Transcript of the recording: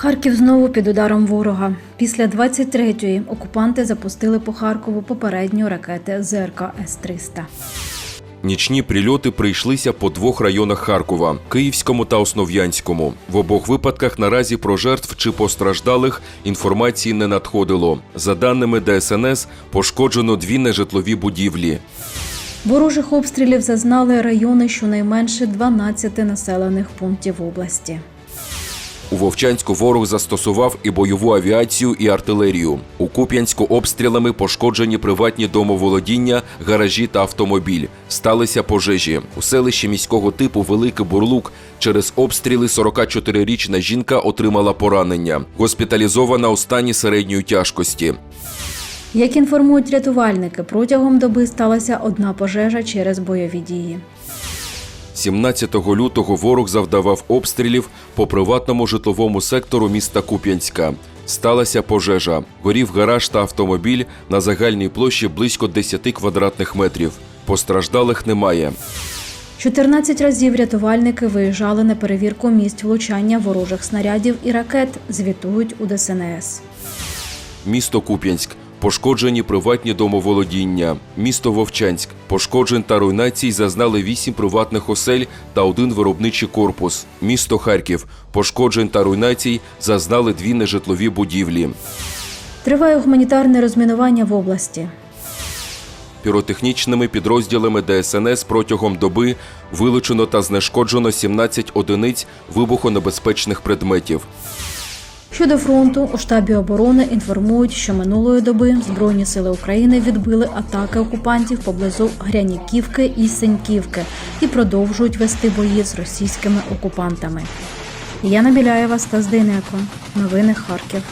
Харків знову під ударом ворога. Після 23-ї окупанти запустили по Харкову попередню ракети ЗРК С-300. Нічні прильоти прийшлися по двох районах Харкова Київському та Основ'янському. В обох випадках наразі про жертв чи постраждалих інформації не надходило. За даними ДСНС, пошкоджено дві нежитлові будівлі. Ворожих обстрілів зазнали райони щонайменше 12 населених пунктів області. У Вовчанську ворог застосував і бойову авіацію, і артилерію. У Куп'янську обстрілами пошкоджені приватні домоволодіння, гаражі та автомобіль. Сталися пожежі. У селищі міського типу Великий Бурлук через обстріли 44-річна жінка отримала поранення. Госпіталізована у стані середньої тяжкості. Як інформують рятувальники, протягом доби сталася одна пожежа через бойові дії. 17 лютого ворог завдавав обстрілів по приватному житловому сектору міста Куп'янська. Сталася пожежа. Горів гараж та автомобіль на загальній площі близько 10 квадратних метрів. Постраждалих немає. 14 разів рятувальники виїжджали на перевірку місць влучання ворожих снарядів і ракет, звітують у ДСНС. Місто Куп'янськ. Пошкоджені приватні домоволодіння. Місто Вовчанськ. Пошкоджень та руйнацій зазнали вісім приватних осель та один виробничий корпус. Місто Харків. Пошкоджень та руйнацій зазнали дві нежитлові будівлі. Триває гуманітарне розмінування в області. Піротехнічними підрозділами ДСНС протягом доби вилучено та знешкоджено 17 одиниць вибухонебезпечних предметів. Щодо фронту, у штабі оборони інформують, що минулої доби Збройні сили України відбили атаки окупантів поблизу Гряніківки і Сеньківки і продовжують вести бої з російськими окупантами. Яна Біляєва, Стас Дейнеко. Новини Харків.